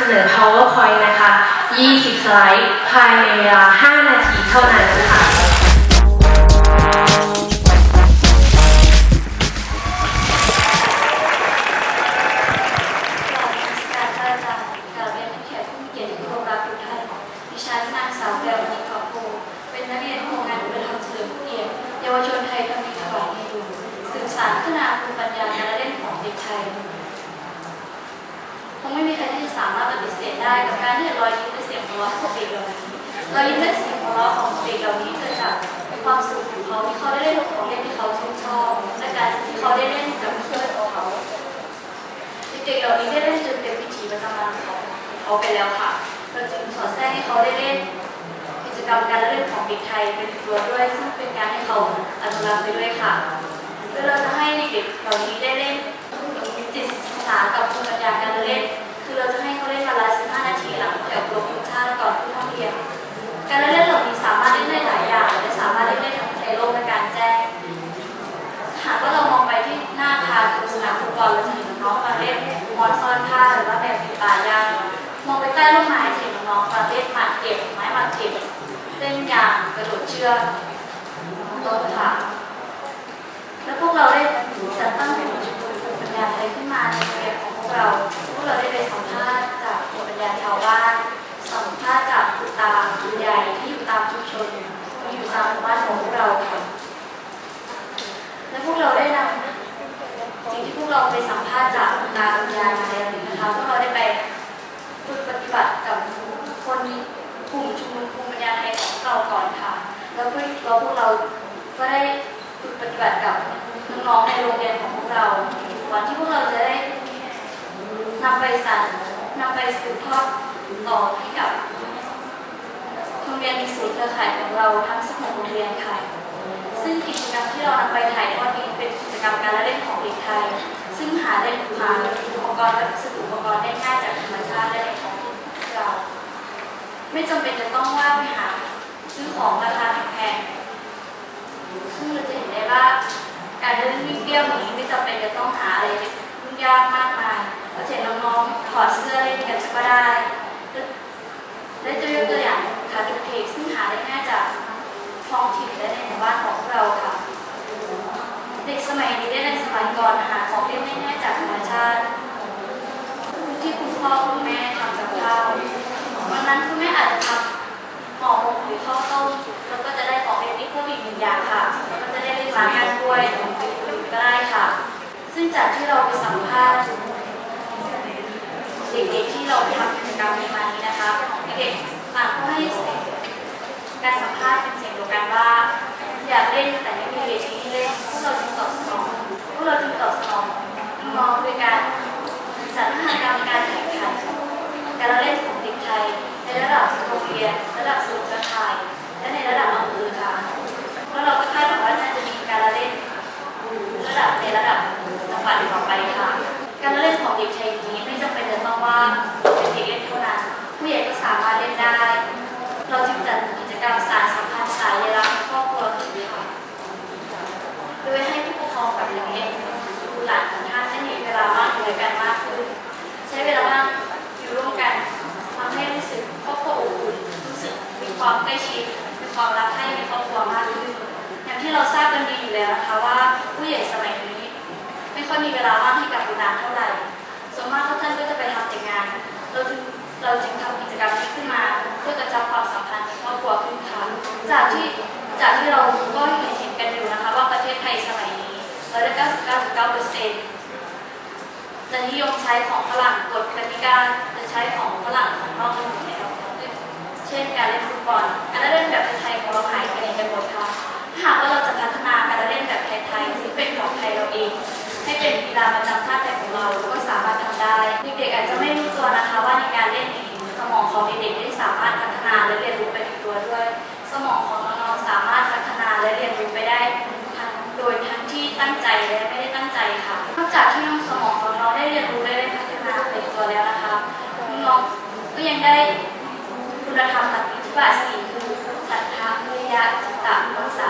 เสนอ PowerPoint นะคะ 20 สไลด์ ภายในเวลา 5 นาทีเท่านั้นค่ะ ได้กับการที่รอยยิ้มและเสียงหัวเราะของเด็กเหล่านี้รอยยิ้มและเสียงหัวเราะของเด็กเหล่านี้เกิดจากความสุขของเขาที่เขาได้เล่นของเล่นที่เขาชื่นชอบและการที่เขาได้เล่นกับเพื่อนของเขาเด็กๆเหล่านี้ได้เล่นจนเป็นวิถีประจำวันของเขาไปแล้วค่ะเราจึงสอดแทรกให้เขาได้เล่นกิจกรรมการเล่นของเด็กไทยเป็นตัวด้วยซึ่งเป็นการให้เขาอนุรักษ์ไปด้วยค่ะโดยเราจะให้เด็กเหล่านี้ได้ ชือต้นขาแล้วพวกเราได้จัดตั้งเป็นชุมชนภูมิปัญญาไทยขึ้นมาในโรงเรียนของพวกเรา พวกเราได้ไปสัมภาษณ์จากภูมิปัญญาชาวบ้าน สัมภาษณ์จากคุณตาคุณยายที่อยู่ตามชุมชนที่อยู่ตามหมู่บ้านของพวกเราค่ะและพวกเราได้นำสิ่งที่พวกเราไปสัมภาษณ์จากตาคุณยายมาแล้วนะคะพวกเราได้ไปฝึกปฏิบัติกับคนกลุ่มชุมนุมภูมิปัญญาไทยของเราก่อนค่ะ แล้วพว กเราพวกเราก็ได้ฝึกปฏิบัติกับน้องๆในโรงเรียนของพวกเราก่อนที่พวกเราจะได้นำไปสานนำไปสืบทอดต่อให้กับโรงเรียนในศูนย์เครือข่ายของเราทั้ง16โรงเรียนค่ะซึ่งกิจกรรมที่เรานำไปถ่ายทอดนี้เป็นกิจกรรมการละเล่นของเด็กไทย ซึ่งหาได้หาอุปกรณ์และวัสดุอุปกรณ์ได้ง่ายจากธรรมชาติและในท้องถิ่นของเรา ไม่จำเป็นจะต้องว่าไปหาซื้อของราคาแพงๆ ซึ่งเราจะเห็นได้ว่าการเล่นวิ่งเบี้ยวนี้ไม่จำเป็นจะต้องหาอะไรยุ่งยากมากมายเราจะเห็นน้องๆถอดเสื้อเล่นกันก็ได้และจะยกตัวอย่าง ซึ่งจากที่เราไปสัมภาษณ์เด็กๆที่เราทำกิจกรรมในมานี้นะคะเด็กๆต่างก็ให้การสัมภาษณ์เป็นเสียงเดียวกันว่า อยากเล่นแต่ไม่มีเวทีให้เล่นพวกเราจึงตอบสนองพวกเราจึงตอบสนองน้องๆโดยการจัดกิจกรรมการแข่งขันการเล่นของเด็กไทย ในระดับโรงเรียนระดับศูนย์เครือข่าย และในระดับอำเภอค่ะแล้วเราก็คาดามารถเล่นได้ เราจึงจัดกิจกรรมสารสัมพันธ์สายรักครอบครัวขึ้นค่ะโดยให้ผู้ปกครองกับเด็กๆดูหลานของท่านได้มีเวลาว่างอยู่ด้วยกันมากขึ้น ใช้เวลาว่างอยู่ร่วมกันทำให้รู้สึกครอบครัวอบอุ่นรู้สึกมีความใกล้ชิดมีความรักให้ในครอบครัวมากขึ้นอย่างที่เราทราบกันดีอยู่แล้วนะคะว่าผู้ใหญ่สมัยนี้ ไม่ค่อยมีเวลาว่างให้กับบุตรหลานเท่า พื่อจะจับความสัมพันธ์ในครอบครัวขึ้นค่ะจากที่จากที่เราก็เห็นเห็นกันอยู่นะคะว่าประเทศไทยสมัยนี้เราได้99.9เปอร์เซ็นต์จะนิยมใช้ของฝรั่งกฎกติกาจะใช้ของฝรั่งของนอกกันหมดแล้วเช่นการเล่นฟุตบอลการเล่นแบบไทยของเราหายไปไหนกันหมด จากที่น้องสมองของน้องได้เรียนรู้และได้พัฒนาไปในตัวแล้วนะคะน้องก็ยังได้คุณธรรมหลักอิทธิบาทสี่คือศรัทธาวิริยะจิตตะรักษาเป็นตัวด้วยค่ะขอขอบคุณทุกท่านที่ให้โอกาสา